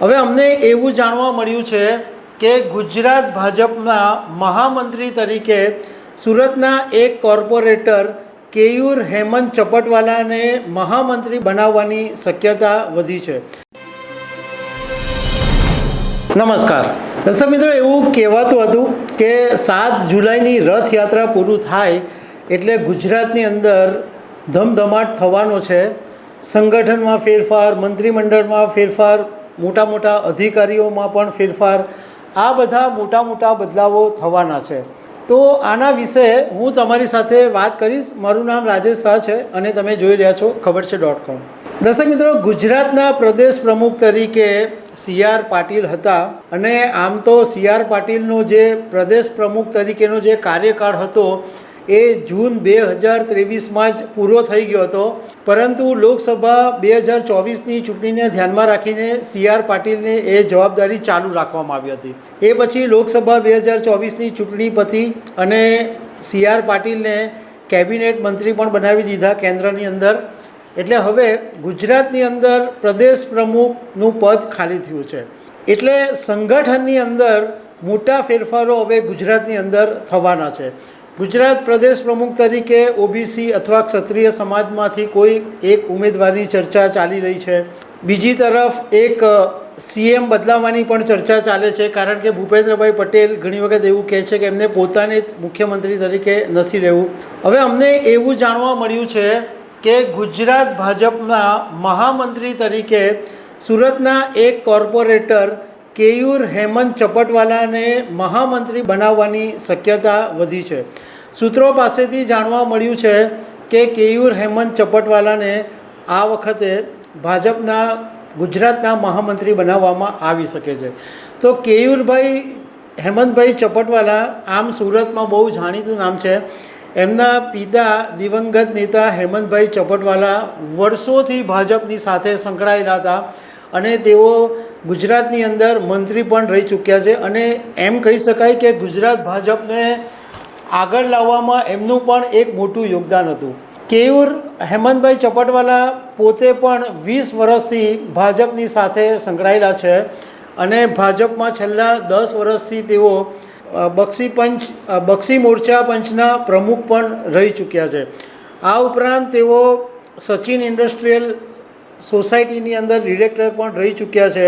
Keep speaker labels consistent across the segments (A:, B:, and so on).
A: હવે અમને એવું જાણવા મળ્યું છે કે ગુજરાત ભાજપના મહામંત્રી તરીકે સુરતના એક કોર્પોરેટર કેયુર હેમંત ચપટવાલાને મહામંત્રી બનાવવાની શક્યતા વધી છે. નમસ્કાર. દર્શક મિત્રો, એવું કહેવાતું હતું કે સાત જુલાઈની રથયાત્રા પૂરું થાય એટલે ગુજરાતની અંદર ધમધમાટ થવાનો છે. સંગઠનમાં ફેરફાર, મંત્રીમંડળમાં ફેરફાર મોટા મોટા અધિકારીઓમાં પણ ફેરફાર. આ બધા મોટા મોટા બદલાવો થવાના છે. તો આના વિશે હું તમારી સાથે વાત કરીશ. મારું નામ રાજેશ શાહ છે અને તમે જોઈ રહ્યા છો ખબર છે ડોટ કોમ. દર્શક મિત્રો, ગુજરાતના પ્રદેશ પ્રમુખ તરીકે સી આર પાટીલ હતા અને આમ તો સી આર પાટીલનો જે પ્રદેશ પ્રમુખ તરીકેનો જે કાર્યકાળ હતો એ જૂન બે હજાર ત્રેવીસમાં જ પૂરો થઈ ગયો હતો. પરંતુ લોકસભા બે હજાર ચોવીસની ચૂંટણીને ધ્યાનમાં રાખીને સી આર પાટીલને એ જવાબદારી ચાલુ રાખવામાં આવી હતી. એ પછી લોકસભા બે હજાર ચોવીસની ચૂંટણી પછી અને સી આર પાટીલને કેબિનેટ મંત્રી પણ બનાવી દીધા કેન્દ્રની અંદર. એટલે હવે ગુજરાતની અંદર પ્રદેશ પ્રમુખનું પદ ખાલી થયું છે. એટલે સંગઠનની અંદર મોટા ફેરફારો હવે ગુજરાતની અંદર થવાના છે. ગુજરાત પ્રદેશ પ્રમુખ તરીકે ઓબીસી અથવા ક્ષત્રિય સમાજમાંથી કોઈ એક ઉમેદવારની ચર્ચા ચાલી રહી છે. બીજી તરફ એક સીએમ બદલાવાની પણ ચર્ચા ચાલે છે, કારણ કે ભૂપેન્દ્રભાઈ પટેલ ઘણી વખત એવું કહે છે કે એમને પોતાને મુખ્યમંત્રી તરીકે નથી રહેવું. હવે અમને એવું જાણવા મળ્યું છે કે ગુજરાત ભાજપના મહામંત્રી તરીકે સુરતના એક કોર્પોરેટર કેયુર હેમંત ચપટવાલાને મહામંત્રી બનાવવાની શક્યતા વધી છે. સૂત્રો પાસેથી જાણવા મળ્યું છે કે કેયુર હેમંત ચપટવાલાને આ વખતે ભાજપના, ગુજરાતના મહામંત્રી બનાવવામાં આવી શકે છે. તો કેયુરભાઈ, હેમંતભાઈ ચપટવાલા આમ સુરતમાં બહુ જાણીતું નામ છે. એમના પિતા દિવંગત નેતા હેમંતભાઈ ચપટવાલા વર્ષોથી ભાજપની સાથે સંકળાયેલા હતા અને તેઓ ગુજરાતની અંદર મંત્રી પણ રહી ચૂક્યા છે અને એમ કહી શકાય કે ગુજરાત ભાજપને આગળ લાવવામાં એમનું પણ એક મોટું યોગદાન હતું. કેયુર હેમંતભાઈ ચપટવાલા પોતે પણ વીસ વર્ષથી ભાજપની સાથે સંકળાયેલા છે અને ભાજપમાં છેલ્લા દસ વર્ષથી તેઓ બક્ષી પંચ બક્ષી મોરચા પંચના પ્રમુખ પણ રહી ચૂક્યા છે. આ ઉપરાંત તેઓ સચિન ઇન્ડસ્ટ્રીયલ સોસાયટીની અંદર ડિરેક્ટર પણ રહી ચૂક્યા છે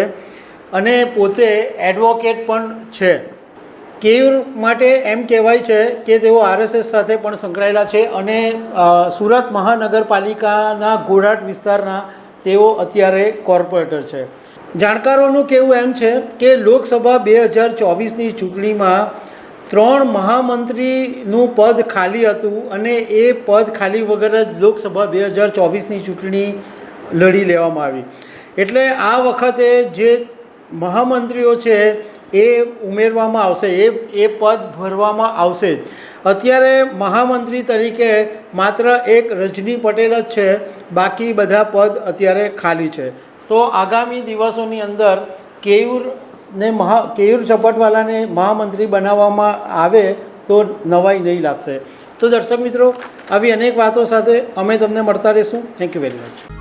A: અને પોતે એડવોકેટ પણ છે. કેયુર માટે એમ કહેવાય છે કે તેઓ આરએસએસ સાથે પણ સંકળાયેલા છે અને સુરત મહાનગરપાલિકાના ઘોડાટ વિસ્તારના તેઓ અત્યારે કોર્પોરેટર છે. જાણકારોનું કહેવું એમ છે કે લોકસભા બે હજાર ચોવીસની ચૂંટણીમાં ત્રણ મહામંત્રીનું પદ ખાલી હતું અને એ પદ ખાલી વગર જ લોકસભા બે હજાર ચોવીસની ચૂંટણી લડી લેવામાં આવી. એટલે આ વખતે જે મહામંત્રીઓ છે એ ઉમેરવામાં આવશે, એ એ પદ ભરવામાં આવશે. જ અત્યારે મહામંત્રી તરીકે માત્ર એક રજની પટેલ જ છે, બાકી બધા પદ અત્યારે ખાલી છે. તો આગામી દિવસોની અંદર કેયુરને મહા, કેયુર ઝપટવાલાને મહામંત્રી બનાવવામાં આવે તો નવાઈ નહીં લાગશે. તો દર્શક મિત્રો, આવી અનેક વાતો સાથે અમે તમને મળતા રહીશું. Thank you very much